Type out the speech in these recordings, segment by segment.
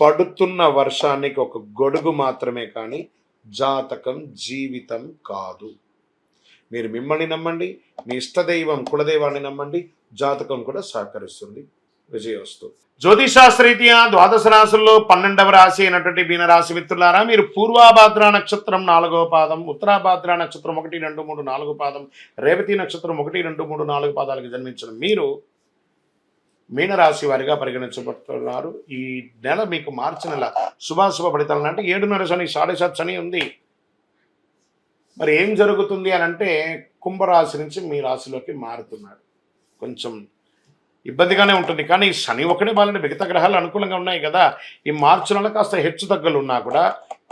పడుతున్న వర్షానికి ఒక గొడుగు మాత్రమే కానీ జాతకం జీవితం కాదు. మీరు మిమ్మల్ని నమ్మండి మీ ఇష్టదైవం కులదైవాన్ని నమ్మండి జాతకం కూడా సహకరిస్తుంది. విజయవస్తు. జ్యోతిషాస్త్రీత్యా ద్వాదశ రాశుల్లో పన్నెండవ రాశి అయినటువంటి మీనరాశి మిత్రులారా మీరు పూర్వాభాద్ర నక్షత్రం నాలుగవ పాదం ఉత్తరాభాద్ర నక్షత్రం ఒకటి రెండు మూడు నాలుగు పాదం రేవతి నక్షత్రం ఒకటి రెండు మూడు నాలుగు పాదాలకు జన్మించిన మీరు మీనరాశి వారిగా పరిగణించబడుతున్నారు. ఈ నెల మీకు మార్చి నెల శుభాశుభ ఫలితాలు అంటే ఏడున్నర శని సాడే సాత్ శని ఉంది. మరి ఏం జరుగుతుంది అని అంటే కుంభరాశి నుంచి మీ రాశిలోకి మారుతున్నాడు కొంచెం ఇబ్బందిగానే ఉంటుంది. కానీ శని ఒకటే బాలని మిగతా గ్రహాలు అనుకూలంగా ఉన్నాయి కదా. ఈ మార్చి నెల కాస్త హెచ్చు తగ్గలు ఉన్నా కూడా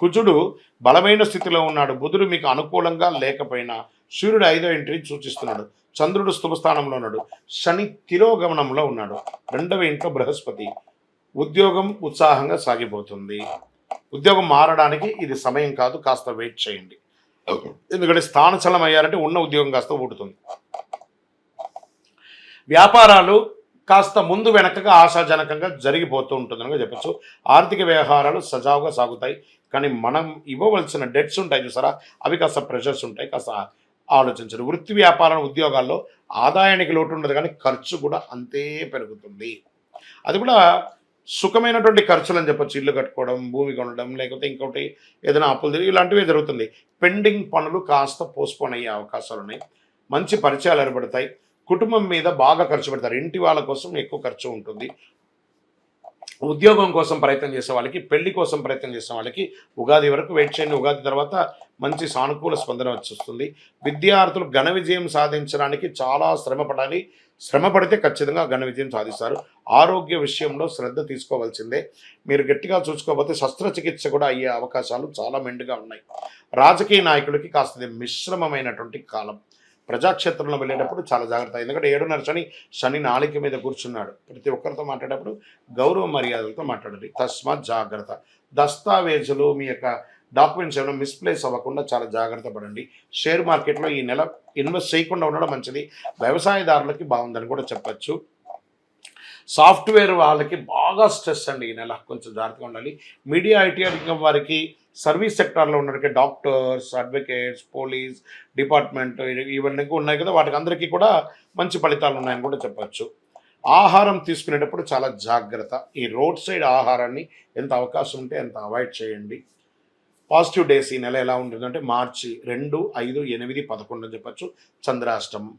కుజుడు బలమైన స్థితిలో ఉన్నాడు. బుధుడు మీకు అనుకూలంగా లేకపోయినా సూర్యుడు ఐదో ఇంటిని సూచిస్తున్నాడు. చంద్రుడు స్థుభస్థానంలో ఉన్నాడు. శని తిరోగమనంలో ఉన్నాడు. రెండవ ఇంట్లో బృహస్పతి. ఉద్యోగం ఉత్సాహంగా సాగిపోతుంది. ఉద్యోగం మారడానికి ఇది సమయం కాదు కాస్త వెయిట్ చేయండి. ఎందుకంటే స్థానచలం అయ్యారంటే ఉన్న ఉద్యోగం కాస్త ఊడుతుంది. వ్యాపారాలు కాస్త ముందు వెనకగా ఆశాజనకంగా జరిగిపోతూ ఉంటుందని చెప్పచ్చు. ఆర్థిక వ్యవహారాలు సజావుగా సాగుతాయి. కానీ మనం ఇవ్వవలసిన డెట్స్ ఉంటాయి చూసారా? అవి కాస్త ప్రెషర్స్ ఉంటాయి. కాస్త ఆలోచించరు. వృత్తి వ్యాపారం ఉద్యోగాల్లో ఆదాయానికి లోటు ఉండదు కానీ ఖర్చు కూడా అంతే పెరుగుతుంది. అది కూడా సుఖమైనటువంటి ఖర్చులు అని చెప్పొచ్చు. ఇల్లు కట్టుకోవడం భూమి కొనడం లేకపోతే ఇంకోటి ఏదైనా అప్పులు తిరిగి ఇలాంటివే జరుగుతుంది. పెండింగ్ పనులు కాస్త పోస్ట్పోన్ అయ్యే అవకాశాలు ఉన్నాయి. మంచి పరిచయాలు ఏర్పడతాయి. కుటుంబం మీద బాగా ఖర్చు పెడతారు. ఇంటి వాళ్ళ కోసం ఎక్కువ ఖర్చు ఉంటుంది. ఉద్యోగం కోసం ప్రయత్నం చేసే వాళ్ళకి పెళ్ళి కోసం ప్రయత్నం చేసే వాళ్ళకి ఉగాది వరకు వెయిట్ చేయండి. ఉగాది తర్వాత మంచి సానుకూల స్పందన వచ్చేస్తుంది. విద్యార్థులు ఘన విజయం సాధించడానికి చాలా శ్రమ పడాలి. శ్రమ పడితే ఖచ్చితంగా ఘన విజయం సాధిస్తారు. ఆరోగ్య విషయంలో శ్రద్ధ తీసుకోవాల్సిందే. మీరు గట్టిగా చూసుకోకపోతే శస్త్రచికిత్స కూడా అయ్యే అవకాశాలు చాలా మెండుగా ఉన్నాయి. రాజకీయ నాయకులకి కాస్త మిశ్రమమైనటువంటి కాలం. ప్రజాక్షేత్రంలో వెళ్ళేటప్పుడు చాలా జాగ్రత్త. ఎందుకంటే ఏడున్నర శని శని నాలిక మీద కూర్చున్నాడు. ప్రతి ఒక్కరితో మాట్లాడేటప్పుడు గౌరవ మర్యాదలతో మాట్లాడాలి. తస్మాత్ జాగ్రత్త. దస్తావేజులు మీ యొక్క డాక్యుమెంట్స్ ఏమైనా మిస్ప్లేస్ అవ్వకుండా చాలా జాగ్రత్త పడండి. షేర్ మార్కెట్లో ఈ నెల ఇన్వెస్ట్ చేయకుండా ఉండడం మంచిది. వ్యవసాయదారులకి బాగుందని కూడా చెప్పచ్చు. సాఫ్ట్వేర్ వాళ్ళకి బాగా స్ట్రెస్ అండి ఈ నెల. కొంచెం జాగ్రత్తగా ఉండాలి. మీడియా ఐటీ రంగం వారికి సర్వీస్ సెక్టార్లో ఉన్నటువంటి డాక్టర్స్ అడ్వకేట్స్ పోలీస్ డిపార్ట్మెంట్ ఇవన్నీ ఉన్నాయి కదా. వాటికి అందరికీ కూడా మంచి ఫలితాలు ఉన్నాయని కూడా చెప్పచ్చు. ఆహారం తీసుకునేటప్పుడు చాలా జాగ్రత్త. ఈ రోడ్ సైడ్ ఆహారాన్ని ఎంత అవకాశం ఉంటే అంత అవాయిడ్ చేయండి. పాజిటివ్ డేస్ ఈ నెల ఎలా ఉంటుందంటే మార్చి రెండు ఐదు ఎనిమిది పదకొండు అని చెప్పచ్చు. చంద్రాష్టమం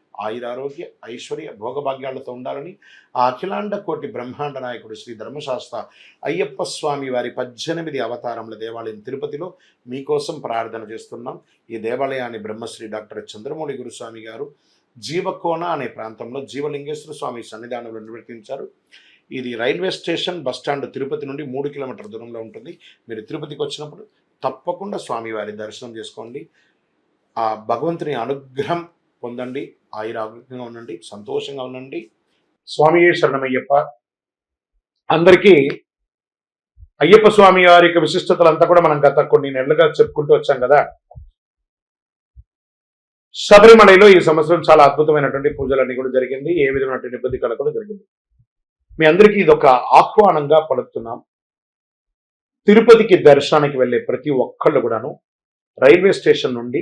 ఆయురారోగ్య ఐశ్వర్య భోగభాగ్యాలతో ఉండాలని ఆ అఖిలాండ కోటి బ్రహ్మాండ నాయకుడు శ్రీ ధర్మశాస్త్ర అయ్యప్ప స్వామి వారి పద్దెనిమిది అవతారముల దేవాలయం తిరుపతిలో మీకోసం ప్రార్థన చేస్తున్నాం. ఈ దేవాలయాన్ని బ్రహ్మశ్రీ డాక్టర్ చంద్రమౌళి గురుస్వామి గారు జీవకోన అనే ప్రాంతంలో జీవలింగేశ్వర స్వామి సన్నిధానంలో నిర్వర్తించారు. ఇది రైల్వే స్టేషన్ బస్టాండ్ తిరుపతి నుండి మూడు కిలోమీటర్ దూరంలో ఉంటుంది. మీరు తిరుపతికి వచ్చినప్పుడు తప్పకుండా స్వామివారి దర్శనం చేసుకోండి. ఆ భగవంతుని అనుగ్రహం పొందండి ఆయుర ఉండండి సంతోషంగా ఉండండి. స్వామి శరణమయ్యప్ప. అందరికీ అయ్యప్ప స్వామి వారి యొక్క విశిష్టతలంతా కూడా మనం గత కొన్ని నెలలుగా చెప్పుకుంటూ వచ్చాం కదా. శబరిమలలో ఈ సంవత్సరం చాలా అద్భుతమైనటువంటి పూజలన్నీ కూడా జరిగింది. ఏ విధమైనటువంటి ఇబ్బంది కల కూడా జరిగింది. మీ అందరికీ ఇదొక ఆహ్వానంగా పలుకుతున్నాం. తిరుపతికి దర్శనానికి వెళ్ళే ప్రతి ఒక్కళ్ళు కూడాను రైల్వే స్టేషన్ నుండి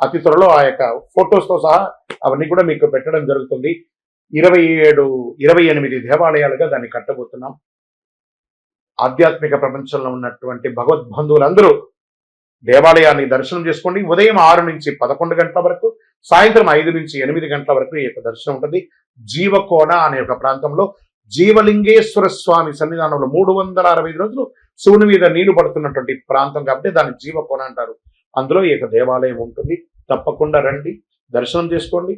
అతి త్వరలో ఆ యొక్క ఫొటోస్తో సహా అవన్నీ కూడా మీకు పెట్టడం జరుగుతుంది. ఇరవై ఏడు ఇరవై ఎనిమిది దేవాలయాలుగా దాన్ని కట్టబోతున్నాం. ఆధ్యాత్మిక ప్రపంచంలో ఉన్నటువంటి భగవద్బంధువులందరూ దేవాలయాన్ని దర్శనం చేసుకోండి. ఉదయం ఆరు నుంచి పదకొండు గంటల వరకు సాయంత్రం ఐదు నుంచి ఎనిమిది గంటల వరకు ఈ యొక్క దర్శనం ఉంటుంది. జీవకోన అనే ఒక ప్రాంతంలో జీవలింగేశ్వర స్వామి సన్నిధానంలో మూడు వందల అరవై ఐదు రోజులు శివుని మీద నీళ్ళు పడుతున్నటువంటి ప్రాంతం కాబట్టి దాన్ని జీవకోన అంటారు. అందులో ఈ యొక్క దేవాలయం ఉంటుంది. తప్పకుండా రండి దర్శనం చేసుకోండి.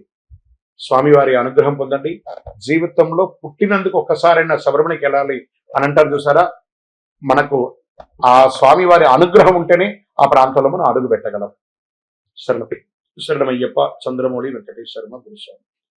స్వామివారి అనుగ్రహం పొందండి. జీవితంలో పుట్టినందుకు ఒక్కసారైనా శబరిమణికి వెళ్ళాలి అని అంటారు చూసారా? మనకు ఆ స్వామివారి అనుగ్రహం ఉంటేనే ఆ ప్రాంతంలో మనం అడుగు పెట్టగలం. శరణపి శరణమయ్యప్ప చంద్రమౌళి వెంకటేశ్వరమ గురుస్వామి.